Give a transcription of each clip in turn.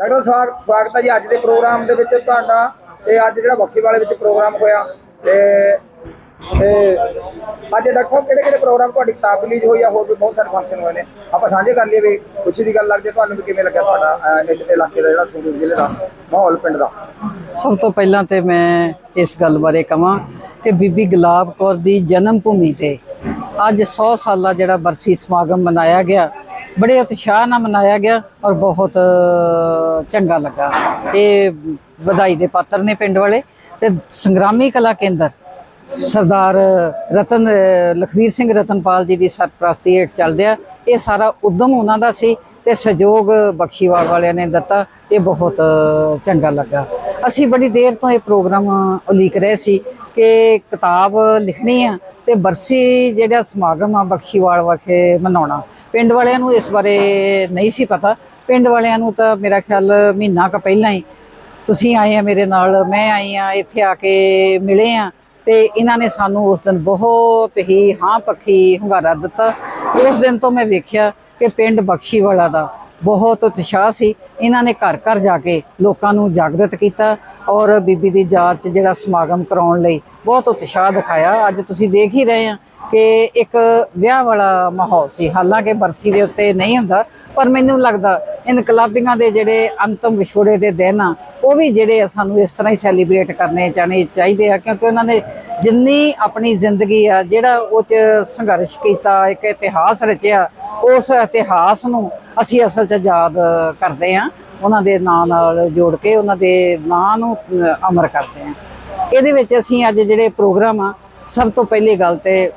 Doctor ਸਵਾਗਤ ਸਵਾਗਤ ਹੈ ਜੀ ਅੱਜ ਦੇ ਪ੍ਰੋਗਰਾਮ ਦੇ ਵਿੱਚ ਤੁਹਾਡਾ ਤੇ ਅੱਜ ਜਿਹੜਾ ਬਕਸੀ ਵਾਲੇ ਵਿੱਚ ਪ੍ਰੋਗਰਾਮ ਹੋਇਆ ਤੇ ਤੇ ਅੱਜ ਡਾਕਟਰ ਸਾਹਿਬ ਕਿਹੜੇ ਕਿਹੜੇ ਪ੍ਰੋਗਰਾਮ ਤੁਹਾਡੀ ਕਿਤਾਬ ਰਿਲੀਜ਼ ਹੋਈ ਆ, ਹੋਰ ਵੀ ਬਹੁਤ ਸਾਰੇ ਫੰਕਸ਼ਨ ਹੋਏ ਨੇ। ਆਪਾਂ ਸਾਂਝੇ ਕਰ ਲਈਏ ਵੀ ਖੁਸ਼ੀ ਦੀ ਗੱਲ ਲੱਗਦੀ ਹੈ ਤੁਹਾਨੂੰ ਵੀ ਕਿਵੇਂ ਲੱਗਿਆ ਤੁਹਾਡਾ ਇਸ ਇਲਾਕੇ ਦਾ ਜਿਹੜਾ ਸੰਗਰੂਰ ਜ਼ਿਲ੍ਹੇ ਦਾ ਮਾਹੌਲ, ਪਿੰਡ ਦਾ? ਸਭ ਤੋਂ ਪਹਿਲਾਂ ਤੇ ਮੈਂ ਇਸ ਗੱਲ ਬਾਰੇ ਕਹਾਂ ਕਿ ਬੀਬੀ ਗੁਲਾਬ ਕੌਰ ਦੀ ਜਨਮ ਭੂਮੀ ਤੇ ਅੱਜ 100 ਸਾਲਾ ਜਿਹੜਾ ਬਰਸੀ ਸਮਾਗਮ ਮਨਾਇਆ ਗਿਆ ਬੜੇ ਉਤਸ਼ਾਹ ਨਾਲ ਮਨਾਇਆ ਗਿਆ ਔਰ ਬਹੁਤ ਚੰਗਾ ਲੱਗਾ। ਇਹ ਵਧਾਈ ਦੇ ਪਾਤਰ ਨੇ ਪਿੰਡ ਵਾਲੇ ਤੇ ਸੰਗਰਾਮੀ ਕਲਾ ਕੇਂਦਰ ਸਰਦਾਰ ਰਤਨ ਲਖਵੀਰ ਸਿੰਘ ਰਤਨਪਾਲ ਜੀ ਦੀ ਸਰਪ੍ਰਸਤੀ ਹੇਠ ਚੱਲ ਰਿਹਾ। ਇਹ ਸਾਰਾ ਉਦਮ ਉਹਨਾਂ ਦਾ ਸੀ ਤੇ ਸਹਿਯੋਗ ਬਖਸ਼ੀਵਾਲ ਵਾਲਿਆਂ ਨੇ ਦਿੱਤਾ। ਇਹ ਬਹੁਤ ਚੰਗਾ ਲੱਗਾ। ਅਸੀਂ ਬੜੀ ਦੇਰ ਤੋਂ ਇਹ ਪ੍ਰੋਗਰਾਮ ਉਲੀਕ ਰਹੇ ਸੀ। ਕਿ ਕਿਤਾਬ ਲਿਖਣੀ ਆ ਤੇ ਬਰਸੀ ਜਿਹੜਾ ਸਮਾਗਮ ਆ ਬਖਸ਼ੀਵਾਲ ਵਾਖੇ ਮਨਾਉਣਾ। ਪਿੰਡ ਵਾਲਿਆਂ ਨੂੰ ਇਸ ਬਾਰੇ ਨਹੀਂ ਸੀ ਪਤਾ। ਪਿੰਡ ਵਾਲਿਆਂ ਨੂੰ ਤਾਂ ਮੇਰਾ ਖਿਆਲ ਮਹੀਨਾ ਕ ਪਹਿਲਾਂ ਹੀ ਤੁਸੀਂ ਆਏ ਆ ਮੇਰੇ ਨਾਲ, ਮੈਂ ਆਈ ਆ, ਇੱਥੇ ਆ ਕੇ ਮਿਲੇ ਆ ਤੇ ਇਹਨਾਂ ਨੇ ਸਾਨੂੰ ਉਸ ਦਿਨ ਬਹੁਤ ਹੀ ਹਾਂ ਪੱਖੀ ਹੁੰਗਾਰਾ ਦਿੱਤਾ। ਉਸ ਦਿਨ ਤੋਂ ਮੈਂ ਵੇਖਿਆ ਕਿ ਪਿੰਡ ਬਖਸ਼ੀਵਾਲਾ ਦਾ ਬਹੁਤ ਉਤਸ਼ਾਹ ਸੀ। ਇਹਨਾਂ ਨੇ ਘਰ ਘਰ ਜਾ ਕੇ ਲੋਕਾਂ ਨੂੰ ਜਾਗਰਤ ਕੀਤਾ ਔਰ ਬੀਬੀ ਦੀ ਯਾਦ 'ਚ ਜਿਹੜਾ ਸਮਾਗਮ ਕਰਾਉਣ ਲਈ ਬਹੁਤ ਉਤਸ਼ਾਹ ਦਿਖਾਇਆ। ਅੱਜ ਤੁਸੀਂ ਦੇਖ ਹੀ ਰਹੇ ਆ ਕਿ ਇੱਕ ਵਿਆਹ ਵਾਲਾ ਮਾਹੌਲ ਸੀ। ਹਾਲਾਂਕਿ ਬਰਸੀ ਦੇ ਉੱਤੇ ਨਹੀਂ ਹੁੰਦਾ, ਪਰ ਮੈਨੂੰ ਲੱਗਦਾ ਇਨਕਲਾਬੀਆਂ ਦੇ ਜਿਹੜੇ ਅੰਤਮ ਵਿਛੋੜੇ ਦੇ ਦਿਨ ਆ, ਉਹ ਵੀ ਜਿਹੜੇ ਆ ਸਾਨੂੰ ਇਸ ਤਰ੍ਹਾਂ ਹੀ ਸੈਲੀਬ੍ਰੇਟ ਕਰਨੇ ਚਾਹਣੇ ਚਾਹੀਦੇ ਆ, ਕਿਉਂਕਿ ਉਹਨਾਂ ਨੇ ਜਿੰਨੀ ਆਪਣੀ ਜ਼ਿੰਦਗੀ ਆ, ਜਿਹੜਾ ਉਹ ਚ ਸੰਘਰਸ਼ ਕੀਤਾ, ਇੱਕ ਇਤਿਹਾਸ ਰਚਿਆ, ਉਸ ਇਤਿਹਾਸ ਨੂੰ ਅਸੀਂ ਅਸਲ 'ਚ ਯਾਦ ਕਰਦੇ ਆ, ਉਹਨਾਂ ਦੇ ਨਾਂ ਨਾਲ ਜੋੜ ਕੇ ਉਹਨਾਂ ਦੇ ਨਾਂ ਨੂੰ ਅਮਰ ਕਰਦੇ ਆ। ਇਹਦੇ ਵਿੱਚ ਅਸੀਂ ਅੱਜ ਜਿਹੜੇ ਪ੍ਰੋਗਰਾਮ ਆ, ਸਭ ਤੋਂ ਪਹਿਲੀ ਗੱਲ ਤੇ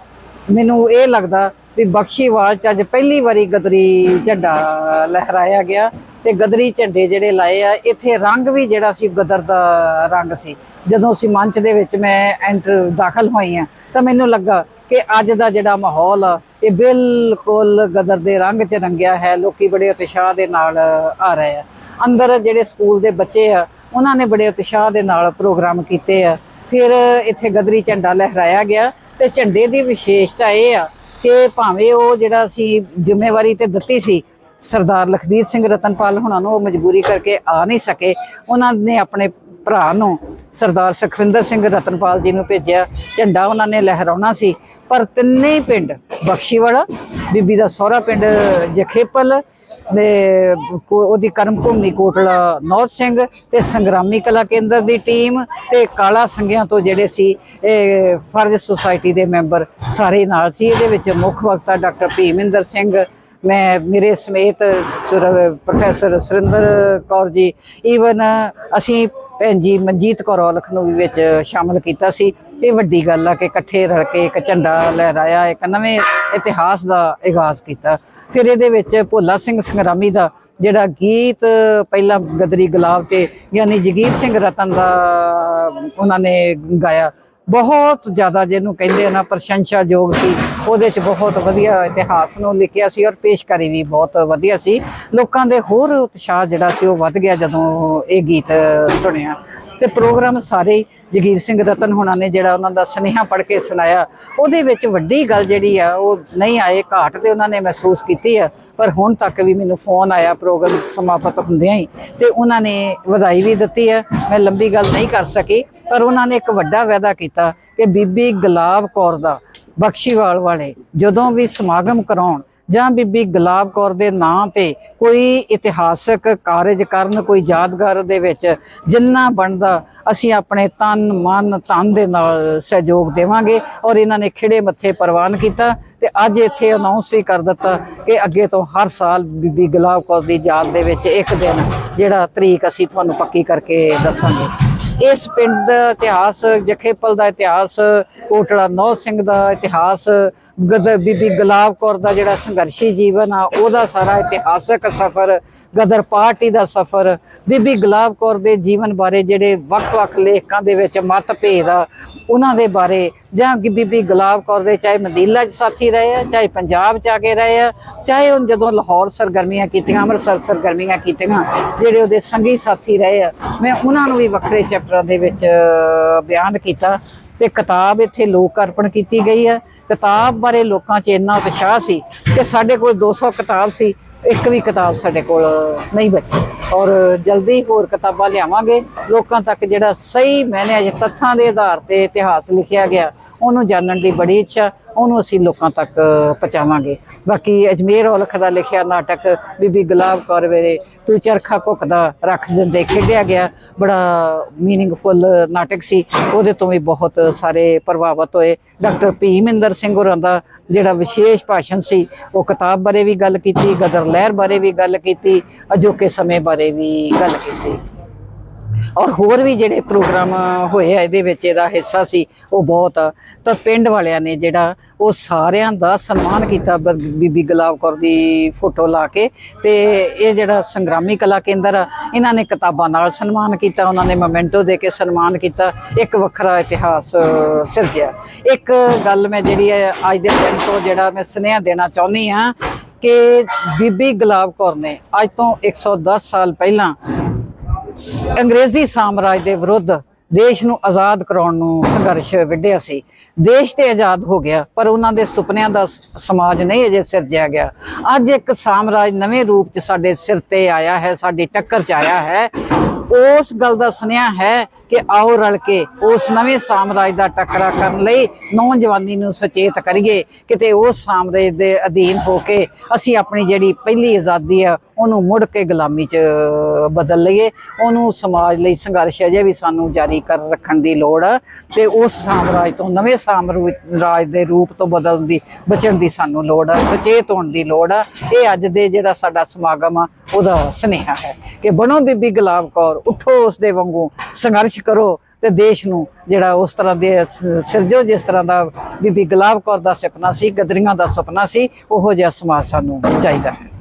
ਮੈਨੂੰ ਇਹ ਲੱਗਦਾ ਵੀ ਬਖਸ਼ੀਵਾਲ ਚ ਅੱਜ ਪਹਿਲੀ ਵਾਰੀ ਗਦਰੀ ਝੰਡਾ ਲਹਿਰਾਇਆ ਗਿਆ ਤੇ ਗਦਰੀ ਝੰਡੇ ਜਿਹੜੇ ਲਾਏ ਆ, ਇੱਥੇ ਰੰਗ ਵੀ ਜਿਹੜਾ ਸੀ, ਗਦਰ ਦਾ ਰੰਗ ਸੀ। ਜਦੋਂ ਅਸੀਂ ਮੰਚ ਦੇ ਵਿੱਚ ਮੈਂ ਐਂਟਰ ਦਾਖਲ ਹੋਈ ਆ, ਤਾਂ ਮੈਨੂੰ ਲੱਗਾ ਕਿ ਅੱਜ ਦਾ ਜਿਹੜਾ ਮਾਹੌਲ ਆ, ਇਹ ਬਿਲਕੁਲ ਗਦਰ ਦੇ ਰੰਗ 'ਚ ਰੰਗਿਆ ਹੈ, ਲੋਕੀ ਬੜੇ ਉਤਸ਼ਾਹ ਦੇ ਨਾਲ ਆ ਰਹੇ ਆ। ਅੰਦਰ ਜਿਹੜੇ ਸਕੂਲ ਦੇ ਬੱਚੇ ਆ, ਉਹਨਾਂ ਨੇ ਬੜੇ ਉਤਸ਼ਾਹ ਦੇ ਨਾਲ ਪ੍ਰੋਗਰਾਮ ਕੀਤੇ ਆ। ਫਿਰ ਇੱਥੇ ਗਦਰੀ ਝੰਡਾ ਲਹਿਰਾਇਆ ਗਿਆ ਤੇ ਝੰਡੇ ਦੀ ਵਿਸ਼ੇਸ਼ਤਾ ਇਹ ਆ ਕਿ ਭਾਵੇਂ ਉਹ ਜਿਹੜਾ ਅਸੀਂ ਜ਼ਿੰਮੇਵਾਰੀ ਤੇ ਦਿੱਤੀ ਸੀ, ਸਰਦਾਰ ਲਖਬੀਰ ਸਿੰਘ ਰਤਨਪਾਲ ਹੁਣਾਂ ਨੂੰ ਉਹ ਮਜਬੂਰੀ ਕਰਕੇ ਆ ਨਹੀਂ ਸਕੇ। ਉਹਨਾਂ ਨੇ ਆਪਣੇ ਭਰਾ ਨੂੰ ਸਰਦਾਰ ਸੁਖਵਿੰਦਰ ਸਿੰਘ ਰਤਨਪਾਲ ਜੀ ਨੂੰ ਭੇਜਿਆ। ਝੰਡਾ ਉਹਨਾਂ ਨੇ ਲਹਿਰਾਉਣਾ ਸੀ। ਪਰ ਤਿੰਨੇ ਪਿੰਡ ਬਖਸ਼ੀਵਾਲਾ ਬੀਬੀ ਦਾ ਸਹੁਰਾ ਪਿੰਡ, ਜਖੇਪਲ ਤੇ ਉਹਦੀ ਕਰਮ ਭੂਮੀ ਕੋਟਲਾ ਨੌਤ ਸਿੰਘ ਤੇ ਸੰਗਰਾਮੀ ਕਲਾ ਕੇਂਦਰ ਦੀ ਟੀਮ ਤੇ ਕਾਲਾ ਸੰਗਿਆਂ ਤੋਂ ਜਿਹੜੇ ਸੀ, ਇਹ ਫਰਜ਼ ਸੁਸਾਇਟੀ ਦੇ ਮੈਂਬਰ ਸਾਰੇ ਨਾਲ ਸੀ। ਇਹਦੇ ਵਿੱਚ ਮੁੱਖ ਵਕਤਾ ਡਾਕਟਰ ਭੀਮਿੰਦਰ ਸਿੰਘ, ਮੈਂ, ਮੇਰੇ ਸਮੇਤ ਸੁਰ- ਪ੍ਰੋਫੈਸਰ ਸੁਰਿੰਦਰ ਕੌਰ ਜੀ ਈਵਨ ਅਸੀਂ ਭੈਣ ਜੀ ਮਨਜੀਤ ਕੌਰ ਔਲਖ ਨੂੰ ਵੀ ਵਿੱਚ ਸ਼ਾਮਲ ਕੀਤਾ ਸੀ। ਇਹ ਵੱਡੀ ਗੱਲ ਆ ਕਿ ਇਕੱਠੇ ਰਲ ਕੇ ਇੱਕ ਝੰਡਾ ਲਹਿਰਾਇਆ, ਇੱਕ ਨਵੇਂ ਇਤਿਹਾਸ ਦਾ ਆਗਾਜ਼ ਕੀਤਾ। ਫਿਰ ਇਹਦੇ ਵਿੱਚ ਭੋਲਾ ਸਿੰਘ ਸੰਗਰਾਮੀ ਦਾ ਜਿਹੜਾ ਗੀਤ ਪਹਿਲਾਂ ਗਦਰੀ ਗੁਲਾਬ ਤੇ, ਯਾਨੀ ਜਗੀਰ ਸਿੰਘ ਰਤਨ ਦਾ ਉਹਨਾਂ ਨੇ ਗਾਇਆ। ਬਹੁਤ ਜ਼ਿਆਦਾ ਜਿਹਨੂੰ ਕਹਿੰਦੇ ਨਾ ਪ੍ਰਸ਼ੰਸਾਯੋਗ ਸੀ, ਉਹਦੇ ਚ ਬਹੁਤ ਵਧੀਆ ਇਤਿਹਾਸ ਨੂੰ ਲਿਖਿਆ ਸੀ ਔਰ ਪੇਸ਼ਕਾਰੀ ਵੀ ਬਹੁਤ ਵਧੀਆ ਸੀ। ਲੋਕਾਂ ਦੇ ਹੋਰ ਉਤਸ਼ਾਹ ਜਿਹੜਾ ਸੀ ਉਹ ਵੱਧ ਗਿਆ ਜਦੋਂ ਇਹ ਗੀਤ ਸੁਣਿਆ। ਤੇ ਪ੍ਰੋਗਰਾਮ ਸਾਰੇ ਜਗੀਰ ਸਿੰਘ ਰਤਨ ਹੋਣਾ ਨੇ ਜਿਹੜਾ ਉਹਨਾਂ ਦਾ ਸੁਨੇਹਾ ਪੜ੍ਹ ਕੇ ਸੁਣਾਇਆ, ਉਹਦੇ ਵਿੱਚ ਵੱਡੀ ਗੱਲ ਜਿਹੜੀ ਆ, ਉਹ ਨਹੀਂ ਆਏ, ਘਾਟ ਤੇ ਉਹਨਾਂ ਨੇ ਮਹਿਸੂਸ ਕੀਤੀ ਆ। ਪਰ ਹੁਣ ਤੱਕ ਵੀ ਮੈਨੂੰ ਫੋਨ ਆਇਆ, ਪ੍ਰੋਗਰਾਮ ਸਮਾਪਤ ਹੁੰਦਿਆਂ ਹੀ, ਤੇ ਉਹਨਾਂ ਨੇ ਵਧਾਈ ਵੀ ਦਿੱਤੀ ਹੈ। ਮੈਂ ਲੰਬੀ ਗੱਲ ਨਹੀਂ ਕਰ ਸਕੀ, ਪਰ ਉਹਨਾਂ ਨੇ ਇੱਕ ਵੱਡਾ ਵਾਅਦਾ ਕੀਤਾ ਕਿ ਬੀਬੀ ਗੁਲਾਬ ਕੌਰ ਦਾ ਬਖਸ਼ੀਵਾਲ ਵਾਲੇ ਜਦੋਂ ਵੀ ਸਮਾਗਮ ਕਰਾਉਣ ਜਾਂ ਬੀਬੀ ਗੁਲਾਬ ਕੌਰ ਦੇ ਨਾਂ ਤੇ ਕੋਈ ਇਤਿਹਾਸਕ ਕਾਰਜ ਕਰਨ, ਕੋਈ ਯਾਦਗਾਰ ਦੇ ਵਿੱਚ ਜਿੰਨਾ ਬਣਦਾ, ਅਸੀਂ ਆਪਣੇ ਤਨ, ਮਨ ਤਨ ਦੇ ਨਾਲ ਸਹਿਯੋਗ ਦੇਵਾਂਗੇ ਔਰ ਇਹਨਾਂ ਨੇ ਖਿੜੇ ਮੱਥੇ ਪ੍ਰਵਾਨ ਕੀਤਾ ਤੇ ਅੱਜ ਇੱਥੇ ਅਨਾਉਂਸ ਵੀ ਕਰ ਦਿੱਤਾ ਕਿ ਅੱਗੇ ਤੋਂ ਹਰ ਸਾਲ ਬੀਬੀ ਗੁਲਾਬ ਕੌਰ ਦੀ ਯਾਦ ਦੇ ਵਿੱਚ ਇੱਕ ਦਿਨ ਜਿਹੜਾ ਤਰੀਕ ਅਸੀਂ ਤੁਹਾਨੂੰ ਪੱਕੀ ਕਰਕੇ ਦੱਸਾਂਗੇ। ਇਸ ਪਿੰਡ ਦਾ ਇਤਿਹਾਸ, ਜਖੇਪਲ ਦਾ ਇਤਿਹਾਸ, ਕੋਟਲਾ ਨੌ ਸਿੰਘ ਦਾ ਇਤਿਹਾਸ ਗਦਰ ਬੀਬੀ ਗੁਲਾਬ ਕੌਰ ਦਾ ਜਿਹੜਾ ਸੰਘਰਸ਼ੀ ਜੀਵਨ ਆ, ਉਹਦਾ ਸਾਰਾ ਇਤਿਹਾਸਕ ਸਫ਼ਰ, ਗਦਰ ਪਾਰਟੀ ਦਾ ਸਫ਼ਰ, ਬੀਬੀ ਗੁਲਾਬ ਕੌਰ ਦੇ ਜੀਵਨ ਬਾਰੇ ਜਿਹੜੇ ਵੱਖ-ਵੱਖ ਲੇਖਕਾਂ ਦੇ ਵਿੱਚ ਮਤਭੇਦ ਆ, ਉਹਨਾਂ ਦੇ ਬਾਰੇ, ਜਾਂ ਕਿ ਬੀਬੀ ਗੁਲਾਬ ਕੌਰ ਦੇ ਚਾਹੇ ਮਦੀਲਾ 'ਚ ਸਾਥੀ ਰਹੇ ਆ, ਚਾਹੇ ਪੰਜਾਬ 'ਚ ਆ ਕੇ ਰਹੇ ਆ, ਚਾਹੇ ਉਹ ਜਦੋਂ ਲਾਹੌਰ ਸਰਗਰਮੀਆਂ ਕੀਤੀਆਂ, ਅੰਮ੍ਰਿਤਸਰ ਸਰਗਰਮੀਆਂ ਕੀਤੀਆਂ, ਜਿਹੜੇ ਉਹਦੇ ਸੰਗੀ ਸਾਥੀ ਰਹੇ ਆ, ਮੈਂ ਉਹਨਾਂ ਨੂੰ ਵੀ ਵੱਖਰੇ ਚੈਪਟਰਾਂ ਦੇ ਵਿੱਚ ਬਿਆਨ ਕੀਤਾ ਤੇ ਕਿਤਾਬ ਇੱਥੇ ਲੋਕ ਅਰਪਣ ਕੀਤੀ ਗਈ ਹੈ ਕਿਤਾਬ ਬਾਰੇ ਲੋਕਾਂ 'ਚ ਇੰਨਾ ਉਤਸ਼ਾਹ ਸੀ ਕਿ ਸਾਡੇ ਕੋਲ 200 ਕਿਤਾਬ ਸੀ, ਇੱਕ ਵੀ ਕਿਤਾਬ ਸਾਡੇ ਕੋਲ ਨਹੀਂ ਬਚੀ। ਔਰ ਜਲਦੀ ਹੋਰ ਕਿਤਾਬਾਂ ਲਿਆਵਾਂਗੇ। ਲੋਕਾਂ ਤੱਕ ਜਿਹੜਾ ਸਹੀ ਮੈਨੇ ਅਜੇ ਤੱਥਾਂ ਦੇ ਆਧਾਰ ਤੇ ਇਤਿਹਾਸ ਲਿਖਿਆ ਗਿਆ, ਉਹਨੂੰ ਜਾਣਨ ਦੀ ਬੜੀ ਇੱਛਾ। ਉਹਨੂੰ ਅਸੀਂ ਲੋਕਾਂ ਤੱਕ ਪਹੁੰਚਾਵਾਂਗੇ। ਬਾਕੀ ਅਜਮੇਰ ਔਲਖ ਦਾ ਲਿਖਿਆ ਨਾਟਕ ਬੀਬੀ ਗੁਲਾਬ ਕੌਰ ਵੇਲੇ ਤੂੰ ਚਰਖਾ ਭੁੱਕਦਾ ਰੱਖ ਜਿੰਦੇ ਖੇਡਿਆ ਗਿਆ। ਬੜਾ ਮੀਨਿੰਗਫੁਲ ਨਾਟਕ ਸੀ। ਉਹਦੇ ਤੋਂ ਵੀ ਬਹੁਤ ਸਾਰੇ ਪ੍ਰਭਾਵਿਤ ਹੋਏ। ਡਾਕਟਰ ਭੀਮਿੰਦਰ ਸਿੰਘ ਹੋਰਾਂ ਦਾ ਜਿਹੜਾ ਵਿਸ਼ੇਸ਼ ਭਾਸ਼ਣ ਸੀ, ਉਹ ਕਿਤਾਬ ਬਾਰੇ ਵੀ ਗੱਲ ਕੀਤੀ, ਗਦਰ ਲਹਿਰ ਬਾਰੇ ਵੀ ਗੱਲ ਕੀਤੀ, ਅਜੋਕੇ ਸਮੇਂ ਬਾਰੇ ਵੀ ਗੱਲ ਕੀਤੀ। ਔਰ ਹੋਰ ਵੀ ਜਿਹੜੇ ਪ੍ਰੋਗਰਾਮ ਹੋਏ ਆ, ਇਹਦੇ ਵਿੱਚ ਇਹਦਾ ਹਿੱਸਾ ਸੀ, ਉਹ ਬਹੁਤ ਤਾਂ ਪਿੰਡ ਵਾਲਿਆਂ ਨੇ ਜਿਹੜਾ ਉਹ ਸਾਰਿਆਂ ਦਾ ਸਨਮਾਨ ਕੀਤਾ, ਬ- ਬੀਬੀ ਗੁਲਾਬ ਕੌਰ ਦੀ ਫੋਟੋ ਲਾ ਕੇ। ਤੇ ਇਹ ਜਿਹੜਾ ਸੰਗਰਾਮੀ ਕਲਾ ਕੇਂਦਰ ਆ, ਇਹਨਾਂ ਨੇ ਕਿਤਾਬਾਂ ਨਾਲ ਸਨਮਾਨ ਕੀਤਾ, ਉਹਨਾਂ ਨੇ ਮੋਮੈਂਟੋ ਦੇ ਕੇ ਸਨਮਾਨ ਕੀਤਾ, ਇੱਕ ਵੱਖਰਾ ਇਤਿਹਾਸ ਸਿਰਜਿਆ। ਇੱਕ ਗੱਲ ਮੈਂ ਜਿਹੜੀ ਹੈ ਅੱਜ ਦੇ ਦਿਨ ਤੋਂ ਜਿਹੜਾ ਮੈਂ ਸੁਨੇਹਾ ਦੇਣਾ ਚਾਹੁੰਦੀ ਆ ਕਿ ਬੀਬੀ ਗੁਲਾਬ ਕੌਰ ਨੇ ਅੱਜ ਤੋਂ 110 ਸਾਲ ਪਹਿਲਾਂ ਅੰਗਰੇਜ਼ੀ ਸਾਮਰਾਜ ਦੇ ਵਿਰੁੱਧ ਦੇਸ਼ ਨੂੰ ਆਜ਼ਾਦ ਕਰਾਉਣ ਨੂੰ ਸੰਘਰਸ਼ ਵਿੱਢਿਆ ਸੀ। ਦੇਸ਼ ਤੇ ਆਜ਼ਾਦ ਹੋ ਗਿਆ, ਪਰ ਉਹਨਾਂ ਦੇ ਸੁਪਨਿਆਂ ਦਾ ਸਮਾਜ ਨਹੀਂ ਅਜੇ ਸਿਰਜਿਆ ਗਿਆ। ਅੱਜ ਇੱਕ ਸਾਮਰਾਜ ਨਵੇਂ ਰੂਪ 'ਚ ਸਾਡੇ ਸਿਰ ਤੇ ਆਇਆ ਹੈ, ਸਾਡੀ ਟੱਕਰ 'ਚ ਆਇਆ ਹੈ। ਉਸ ਗੱਲ ਦਾ ਸੁਨੇਹਾ ਹੈ ਕਿ ਆਓ ਰਲ ਕੇ ਉਸ ਨਵੇਂ ਸਾਮਰਾਜ ਦਾ ਟੱਕਰਾ ਕਰਨ ਲਈ ਨੌਜਵਾਨੀ ਨੂੰ ਸੁਚੇਤ ਕਰੀਏ, ਕਿਤੇ ਉਸ ਸਾਮਰਾਜ ਦੇ ਅਧੀਨ ਹੋ ਕੇ ਅਸੀਂ ਆਪਣੀ ਜਿਹੜੀ ਪਹਿਲੀ ਆਜ਼ਾਦੀ ਆ, ਉਹਨੂੰ ਮੁੜ ਕੇ ਗੁਲਾਮੀ 'ਚ ਬਦਲ ਲਈਏ। ਉਹਨੂੰ ਸਮਾਜ ਲਈ ਸੰਘਰਸ਼ ਅਜੇ ਵੀ ਸਾਨੂੰ ਜਾਰੀ ਕਰ ਰੱਖਣ ਦੀ ਲੋੜ ਆ ਤੇ ਉਸ ਸਾਮਰਾਜ ਤੋਂ ਨਵੇਂ ਸਾਮਰਾਜ ਦੇ ਰੂਪ ਤੋਂ ਬਦਲਣ ਦੀ, ਬਚਣ ਦੀ ਸਾਨੂੰ ਲੋੜ ਆ, ਸੁਚੇਤ ਹੋਣ ਦੀ ਲੋੜ ਆ। ਇਹ ਅੱਜ ਦੇ ਜਿਹੜਾ ਸਾਡਾ ਸਮਾਗਮ ਆ, ਉਹਦਾ ਸੁਨੇਹਾ ਹੈ ਕਿ ਬਣੋ ਬੀਬੀ ਗੁਲਾਬ ਕੌਰ, ਉੱਠੋ ਉਸ ਦੇ ਵਾਂਗੂ ਸੰਘਰਸ਼ ਕਰੋ ਤੇ ਦੇਸ਼ ਨੂੰ ਜਿਹੜਾ ਉਸ ਤਰ੍ਹਾਂ ਦੇ ਸਿਰਜੋ, ਜਿਸ ਤਰ੍ਹਾਂ ਦਾ ਬੀਬੀ ਗੁਲਾਬ ਕੌਰ ਦਾ ਸੁਪਨਾ ਸੀ, ਗਦਰੀਆਂ ਦਾ ਸੁਪਨਾ ਸੀ, ਉਹੋ ਜਿਹਾ ਸਮਾਜ ਸਾਨੂੰ ਚਾਹੀਦਾ ਹੈ।